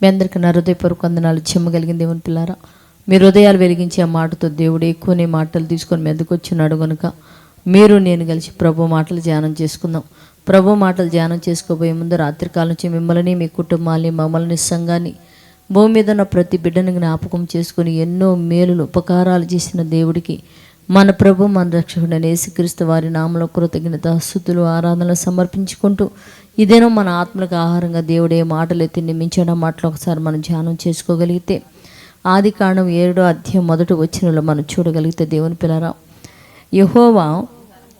మీ అందరికీ నా హృదయపూర్వక వందనాలు. చెమ్మగలిగిన దేవుని పిల్లారా మీ హృదయాలు వెలిగించే ఆ మాటతో దేవుడు ఎక్కువనే మాటలు తీసుకొని మెదకు వచ్చినాడు కనుక మీరు నేను కలిసి ప్రభు మాటలు ధ్యానం చేసుకుందాం. ప్రభు మాటలు ధ్యానం చేసుకోబోయే ముందు రాత్రికాల నుంచి మిమ్మల్ని మీ కుటుంబాన్ని మమ్మల్ని సంఘాన్ని భూమి మీద ఉన్న ప్రతి బిడ్డను జ్ఞాపకం చేసుకుని ఎన్నో మేలులు ఉపకారాలు చేసిన దేవుడికి మన ప్రభు మన రక్షకుడైన యేసుక్రీస్తు వారి నామలో కృతజ్ఞత స్థుతులు ఆరాధనలు సమర్పించుకుంటూ ఇదేనో మన ఆత్మలకు ఆహారంగా దేవుడే మాటలు ఎత్తి నిమించడం మాటలు ఒకసారి మనం ధ్యానం చేసుకోగలిగితే ఆది కాండం ఏడో అధ్యాయం మొదటి వచ్చినలో మనం చూడగలిగితే దేవుని పిల్లరా యహోవా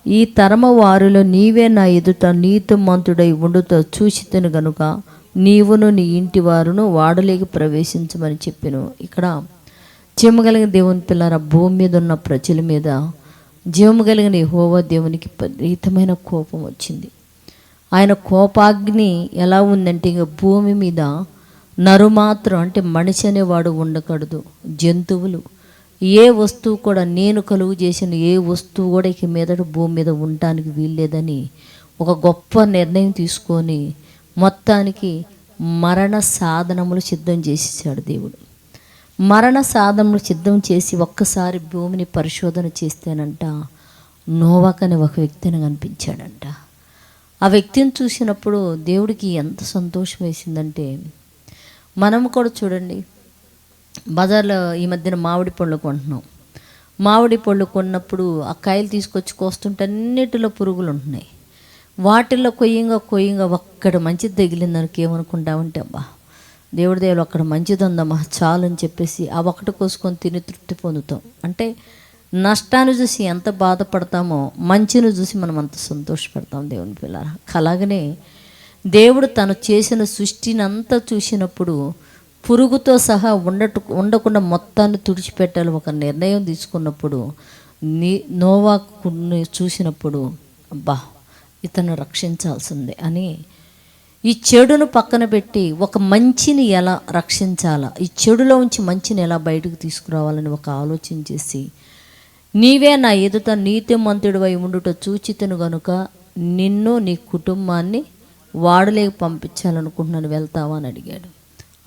ఈ తరమ వారిలో నీవే నా ఎదుట నీతిమంతుడై ఉండుతో చూసితను గనుక నీవును నీ ఇంటి వారును వాడలేకి ప్రవేశించమని చెప్పాను. ఇక్కడ జీవము కలిగిన దేవుని పిల్లల భూమి మీద ఉన్న ప్రజల మీద జీవము కలిగిన యెహోవా దేవునికి విపరీతమైన కోపం వచ్చింది. ఆయన కోపాగ్ని ఎలా ఉందంటే ఇక భూమి మీద నరు మాత్రం అంటే మనిషి అనేవాడు ఉండకూడదు. జంతువులు. ఏ వస్తువు కూడా నేను కలుగు చేసిన ఏ వస్తువు కూడా ఇక మీదట భూమి మీద ఉండటానికి వీల్లేదని ఒక గొప్ప నిర్ణయం తీసుకొని మొత్తానికి మరణ సాధనములు సిద్ధం చేసేసాడు దేవుడు. మరణ సాధనలు సిద్ధం చేసి ఒక్కసారి భూమిని పరిశోధన చేస్తేనంట నోవాక్ అనే ఒక వ్యక్తిని కనిపించాడంట. ఆ వ్యక్తిని చూసినప్పుడు దేవుడికి ఎంత సంతోషం వేసిందంటే మనం కూడా చూడండి బజార్లో ఈ మధ్యన మామిడి పళ్ళు కొంటున్నాం. మామిడి పళ్ళు కొన్నప్పుడు ఆ కాయలు తీసుకొచ్చి కోస్తుంటే అన్నిటిలో పురుగులు ఉంటున్నాయి. వాటిల్లో కొయ్యంగా కొయ్యంగా ఒక్కడ మంచిది తగిలిందనికి ఏమనుకుంటామంటే అబ్బా దేవుడి దేవుడు అక్కడ మంచిది ఉందమ్మా చాలు అని చెప్పేసి ఆ ఒకటి కోసుకొని తిని తృప్తి పొందుతాం. అంటే నష్టాన్ని చూసి ఎంత బాధపడతామో మంచిని చూసి మనం అంత సంతోషపడతాం దేవుని పిల్లరా. అలాగనే దేవుడు తను చేసిన సృష్టిని అంతా చూసినప్పుడు పురుగుతో సహా ఉండటు ఉండకుండా మొత్తాన్ని తుడిచిపెట్టాలి ఒక నిర్ణయం తీసుకున్నప్పుడు నీ నోవాకుని చూసినప్పుడు అబ్బా ఇతను రక్షించాల్సిందే అని ఈ చెడును పక్కన పెట్టి ఒక మంచిని ఎలా రక్షించాలా? ఈ చెడులో ఉంచి మంచిని ఎలా బయటకు తీసుకురావాలని ఒక ఆలోచన చేసి నీవే నా ఎదుట నీతిమంతుడు అయి ఉండుట చూచితను గనుక నిన్ను నీ కుటుంబాన్ని వాడలేక పంపించాలనుకుంటున్నాను వెళ్తావా అని అడిగాడు.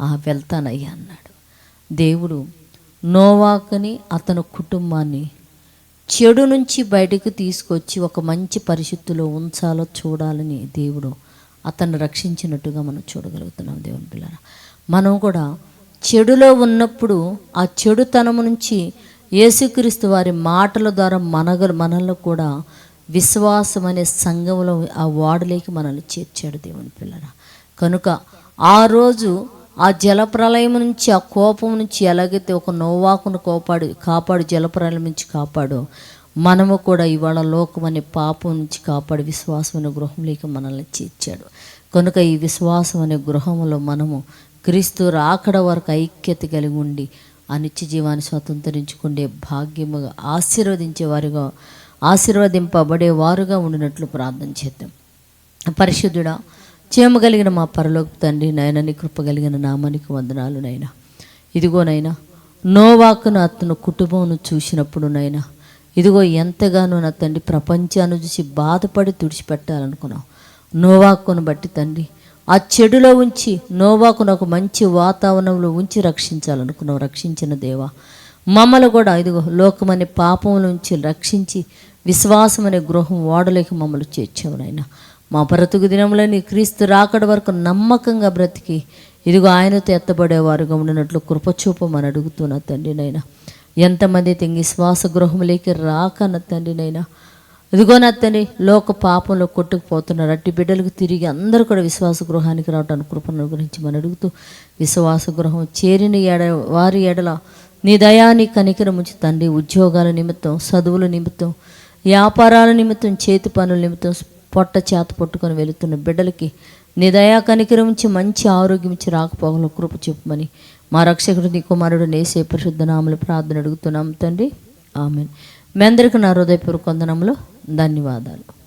ఆ వెళ్తానయ్యా అన్నాడు. దేవుడు నోవాకని అతని కుటుంబాన్ని చెడు నుంచి బయటకు తీసుకొచ్చి ఒక మంచి పరిస్థితిలో ఉంచాలో చూడాలని దేవుడు అతన్ని రక్షించినట్టుగా మనం చూడగలుగుతున్నాం దేవుని పిల్లల మనం కూడా చెడులో ఉన్నప్పుడు ఆ చెడుతనము నుంచి యేసుక్రీస్తు వారి మాటల ద్వారా మనగ మనల్లో కూడా విశ్వాసం అనే సంఘంలో ఆ వాడలేకి మనల్ని చేర్చాడు దేవుని పిల్లల కనుక ఆ రోజు ఆ జలప్రలయం నుంచి ఆ కోపం నుంచి ఎలాగైతే ఒక నోవాకును కోపాడు కాపాడు జలప్రలయం నుంచి కాపాడు మనము కూడా ఇవాళ లోకం అనే పాపం నుంచి కాపాడి విశ్వాసం అనే గృహంలోకి మనల్ని చేర్చాడు. కనుక ఈ విశ్వాసం అనే గృహంలో మనము క్రీస్తు రాకడ వరకు ఐక్యత కలిగి ఉండి ఆ నిత్య జీవాన్ని స్వతంత్రించుకుండే భాగ్యముగా ఆశీర్వదించే వారుగా ఆశీర్వదింపబడే వారుగా ఉండినట్లు ప్రార్థన చేద్దాం. పరిశుద్ధుడా చేమ కలిగిన మా పరలోక తండ్రి నాయన నీ కృప కలిగిన నామానికి వందనాలు నైనా ఇదిగోనైనా నోవాకును అతను కుటుంబం చూసినప్పుడు నైనా ఇదిగో ఎంతగానో నా తండ్రి ప్రపంచాన్ని చూసి బాధపడి తుడిచిపెట్టాలనుకున్నావు. నోవాకును బట్టి తండ్రి ఆ చెడులో ఉంచి నోవాకును ఒక మంచి వాతావరణంలో ఉంచి రక్షించాలనుకున్నావు. రక్షించిన దేవా మమ్మల్ని కూడా ఇదిగో లోకమనే పాపం నుంచి రక్షించి విశ్వాసం అనే గృహం ఓడలేక మమ్మల్ని చేర్చావు నాయన. మా బ్రతుకు దినంలోని క్రీస్తు రాకడ వరకు నమ్మకంగా బ్రతికి ఇదిగో ఆయనతో ఎత్తబడేవారుగా ఉండినట్లు కృపచూపమని అడుగుతున్నా తండ్రి నైనా ఎంతమంది అయితే విశ్వాస శ్వాస గృహంలోకి రాకన్న తండ్రి నైనా ఇదిగో నా తండ్రి లోక పాపంలో కొట్టుకుపోతున్నారు. అట్టి బిడ్డలకు తిరిగి అందరూ కూడా విశ్వాస గృహానికి రావడానికి కృపను గురించి మనం అడుగుతూ విశ్వాస గృహం చేరిన ఎడ వారి ఎడల నీ దయాన్ని కనికరం ఉంచి తండ్రి ఉద్యోగాల నిమిత్తం చదువుల నిమిత్తం వ్యాపారాల నిమిత్తం చేతి పనుల నిమిత్తం పొట్ట చేత పట్టుకొని వెళుతున్న బిడ్డలకి నీ దయా కనికరం ఉంచి మంచి ఆరోగ్యం ఇచ్చి రాకపోకలు కృప చెప్పమని మా రక్షకుడు నీ కుమారుడు నేసే పరిశుద్ధ నామలు ప్రార్థన అడుగుతున్నాం తండ్రి. ఆమె మీ అందరికీ నా హృదయపూర్వక ధన్యవాదాలు.